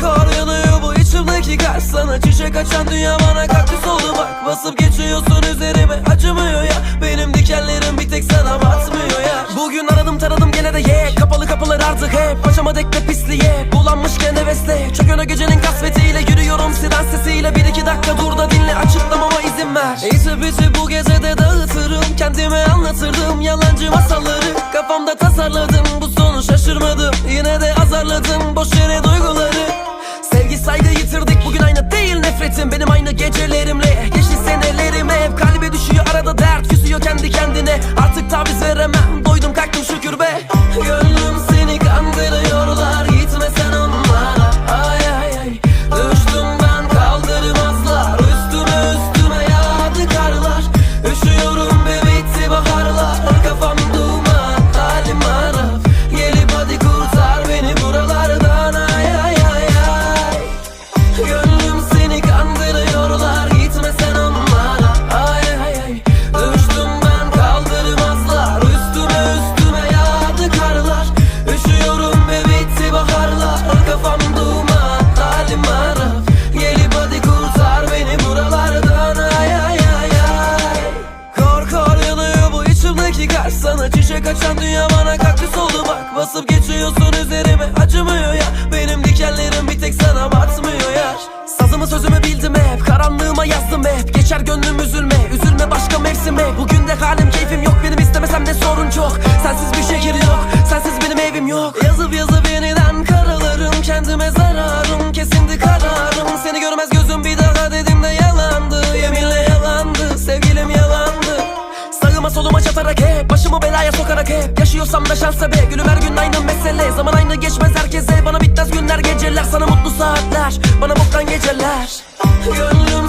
Kor yanıyor bu içimdeki kalp sana Çiçek açan dünya bana kaktüs oldu taradım gene de ye. Kapalı kapılar artık hep Paçama dekle pisliğe. Bulanmışken hevesle Çok öne gecenin kasvetiyle Yürüyorum siren sesiyle. Bir iki dakika dur da dinle Açıklamama izin ver. İçi biçi bu gecede dağıtırım Kendime anlatırdım yalancı masalları. Kafamda tasarladım bu sonu şaşırmadım. Yine de azarladım boş yere duyguları. Sevgi saygı yitirdik bugün aynı değil nefretim. Benim aynı gecelerimle geçti senelerime Hep kalbe düşüyor arada dert küsüyor kendi kendine. Artık taviz veremem kalp sana. Çiçek açan dünya bana kaktüs oldu bak Basıp geçiyorsun üzerime. Acımıyor ya. Benim dikenlerim bir tek sana batmıyor ya. Sazımı sözümü bildim hep. Karanlığıma yazdım hep. Geçer gönlüm üzülme. Üzülme başka mevsime. Bugün de halim keyfim yok. Benim istemesem de sorun çok Başımı belaya sokarak hep Yaşıyorsam da şansa be. Gülüm her gün aynı mesele. Zaman aynı geçmez herkese. Bana bitmez günler geceler. Sana mutlu saatler. Bana boktan geceler. Gönlüm